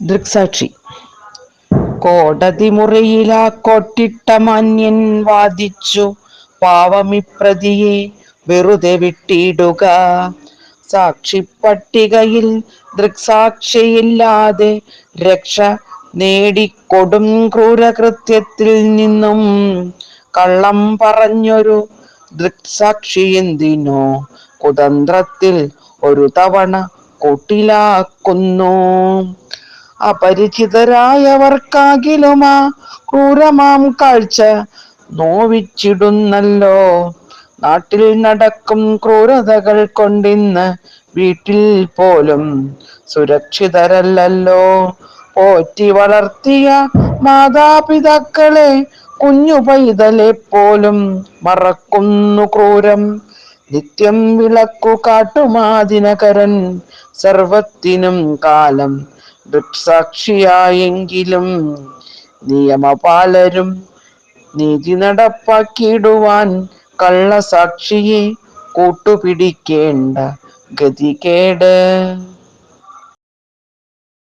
ദൃക്സാക്ഷി. കോടതി മുറിയിലാ കൊട്ടിട്ട മാന്യൻ വാദിച്ചു പാവമിപ്രതിയെ വെറുതെ വിട്ടിടുക. സാക്ഷി പട്ടികയിൽ ദൃക്സാക്ഷിയില്ലാതെ രക്ഷ നേടിക്കൊടും ക്രൂരകൃത്യത്തിൽ നിന്നും. കള്ളം പറഞ്ഞൊരു ദൃക്സാക്ഷി എന്തിനോ? കുതന്ത്രത്തിൽ ഒരു തവണ കൂട്ടിലാക്കുന്നു അപരിചിതരായവർക്കാകിലുമാ ക്രൂരമാം കാഴ്ച നോവിച്ചിടുന്നല്ലോ. നാട്ടിൽ നടക്കും ക്രൂരതകൾ കൊണ്ടിന്ന് വീട്ടിൽ പോലും സുരക്ഷിതരല്ലല്ലോ. പോറ്റി വളർത്തിയ മാതാപിതാക്കളെ കുഞ്ഞു പൈതലെ പോലും മറക്കുന്നു ക്രൂരം. നിത്യം വിളക്കു കാട്ടുമാതിനകരൻ സർവത്തിനും കാലം ദൃക്സാക്ഷിയായെങ്കിലും നിയമപാലരും നീതി നടപ്പാക്കിയിടുവാൻ കള്ളസാക്ഷിയെ കൂട്ടുപിടിക്കേണ്ട ഗതികേട്.